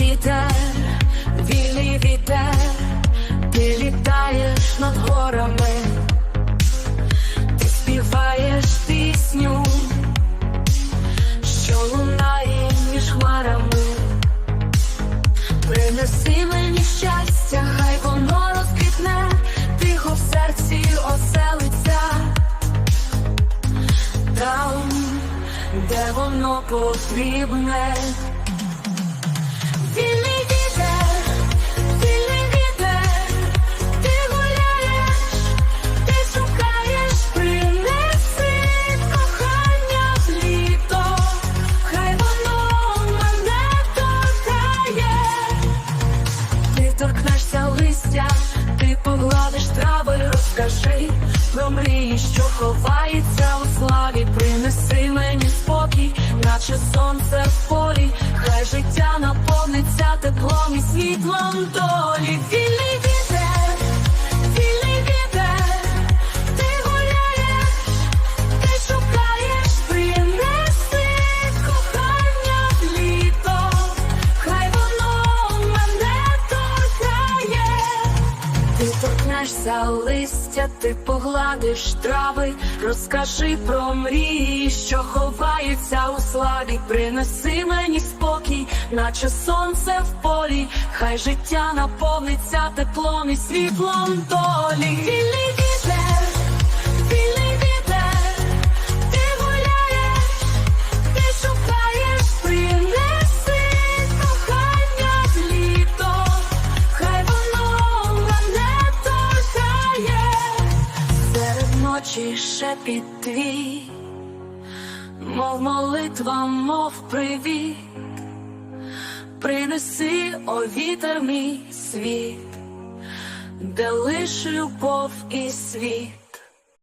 вітер, вільний вітер, ти літаєш над горами, ти співаєш пісню, що лунає між хмарами, принеси мені щастя, хай воно розквітне, тихо в серці оселиться, там, де воно потрібне. Листя, ти погладиш трави, розкажи про мрії, що ховається у славі. Принеси мені спокій, наче сонце в полі, хай життя наповниться теплом і світлом долі. Торкнешся листя, ти погладиш трави, розкажи про мрії, що ховаються у славі. Принеси мені спокій, наче сонце в полі, хай життя наповниться теплом і світлом долі. Ночі шепіт твій, мов молитва, мов привіт, принеси о вітер мій світ, де лиш любов і світ.